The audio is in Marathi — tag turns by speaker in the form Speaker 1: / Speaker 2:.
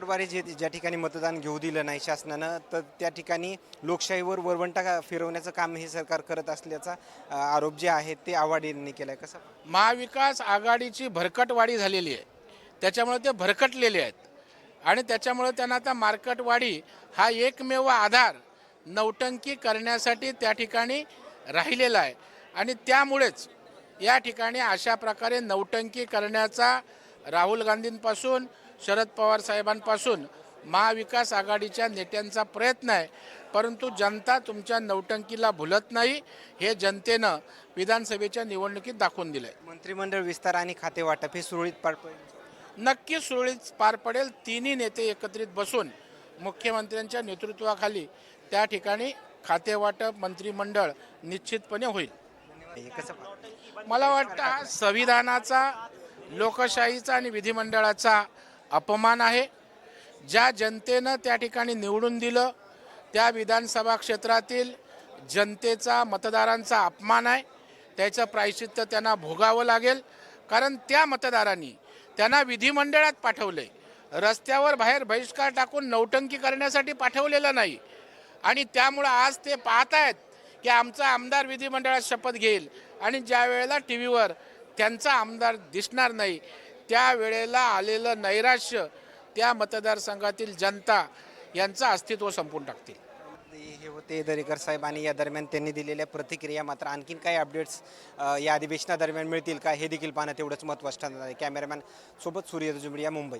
Speaker 1: भरकटवारी जे ज्या ठिकाणी मतदान घेऊ दिलं नाही शासनानं तर त्या ठिकाणी लोकशाहीवर वरवंटा का- फिरवण्याचं काम हे सरकार करत असल्याचा अ, आरोप जे आहे ते आव्हाड यांनी केलाय. कसं?
Speaker 2: महाविकास आघाडीची भरकटवाढी झालेली आहे. त्याच्यामुळे ते भरकटलेले आहेत. आणि त्याच्यामुळे त्यांना आता मार्कटवाढी हा एकमेव आधार नौटंकी करण्यासाठी त्या ठिकाणी राहिलेला आहे. आणि त्यामुळेच या ठिकाणी अशा प्रकारे नौटंकी करण्याचा राहुल गांधींपासून शरद पवार साहेबांपासून महाविकास आघाडीच्या नेत्यांचा प्रयत्न आहे. परंतु जनता तुमच्या नौटंकीला भुलत नाही हे जनतेनं विधानसभेच्या निवडणुकीत दाखवून दिलं आहे
Speaker 1: मंत्रिमंडळ विस्तार आणि खाते वाटप हे सुरळीत पार पडेल.
Speaker 2: नक्की सुरळीत पार पडेल तिन्ही नेते एकत्रित बसून मुख्यमंत्र्यांच्या नेतृत्वाखाली त्या ठिकाणी खातेवाटप मंत्रिमंडळ निश्चितपणे होईल? मला वाटतं हा संविधानाचा लोकशाहीचा आणि विधिमंडळाचा अपमान आहे. ज्या जनतेनं त्या ठिकाणी निवडून दिलं त्या विधानसभा क्षेत्रातील जनतेचा मतदारांचा अपमान आहे. त्याचं प्रायश्चित्त त्यांना भोगावं लागेल. कारण त्या मतदारांनी त्यांना विधिमंडळात पाठवले रस्त्यावर बाहेर बहिष्कार टाकून नौटंकी करण्यासाठी पाठवलेलं नाही. आणि त्यामुळं आज ते पाहत आहेत की आमचा आमदार विधिमंडळात शपथ घेईल. आणि ज्या वेळेला टी व्हीवर त्यांचा आमदार दिसणार नाही त्यावेळेला आलेलं नैराश्य त्या मतदारसंघातील जनता यांचं अस्तित्व संपून टाकतील.
Speaker 1: हे होते दरेकर साहेब आणि या दरम्यान त्यांनी दिलेल्या प्रतिक्रिया मात्र आणखीन काही अपडेट्स या अधिवेशनादरम्यान मिळतील का हे देखील पाहणं तेवढंच महत्त्वाचं ठरणार आहे. कॅमेरामॅन सोबत सूर्य जुमडिया मुंबई.